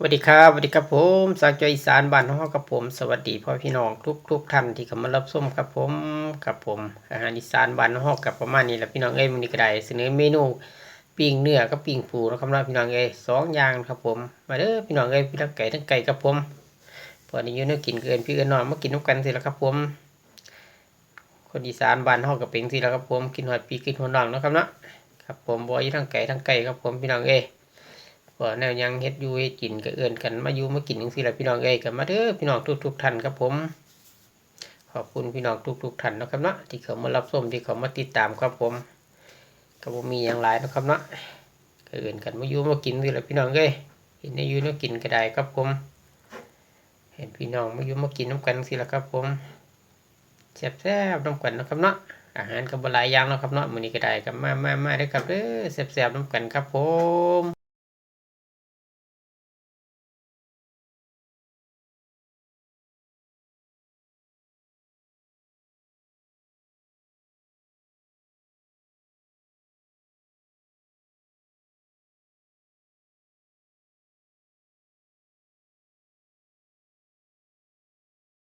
สวัสดีครับสวัสดีครับผมสาวจอยอีสานบ้านน้องกับผม สวัสดีพ่อพี่น้องทุกทุกท่านที่เข้ามารับชมครับผมกับผมอาหารอีสานบ้านน้องกับประมาณนี้แหละพี่น้องเอ้ยมื้อนี้ก็ได้เสนอเมนูปิ้งเนื้อกับปิ้งปูนะครับนพี่น้องเอ้ยสองอย่างครับผมมาเด้อพี่น้องเอ้ยพี่ทั้งไก่ทั้งไก่ครับผมพอนี้ยู่เนื้อกินเกินพี่เกินนอนมากินน้ำกันสิและครับผม คนอีสานบ้านห้องกับเป็นสิและครับผมกินหอยปีกินหัวน่องนะครับเนาะครับผมบอยู่ทั้งไก่ทั้งไก่ครับผมพี่น้องเอ้ย ว่าแนวยังเฮ็ดอยู่เฮ็ดกินก็เอื้อนกันมาอยู่มากินจังซี่ล่ะพี่น้องเอ้ยก็มาเด้อพี่น้องทุก ๆท่านครับผม ขอบคุณพี่น้องทุก ๆท่านนะครับเนาะที่เขามารับชมที่เขามาติดตามครับผมก็บ่มีหยังหลายนะครับเนาะก็เอื้อนกันมาอยู่มากินซี่ล่ะพี่น้องเอ้ยเห็นได้อยู่นกินก็ได้ครับผม เห็นพี่น้องมาอยู่มากินน้ำกันสิล่ะครับผมแซ่บๆน้ำกันนะครับเนาะอาหารก็บ่หลายอย่างเนาะครับเนาะมื้อนี้ก็ได้ครับมามามาเด้ครับเด้อแซ่บๆน้ำกันครับผม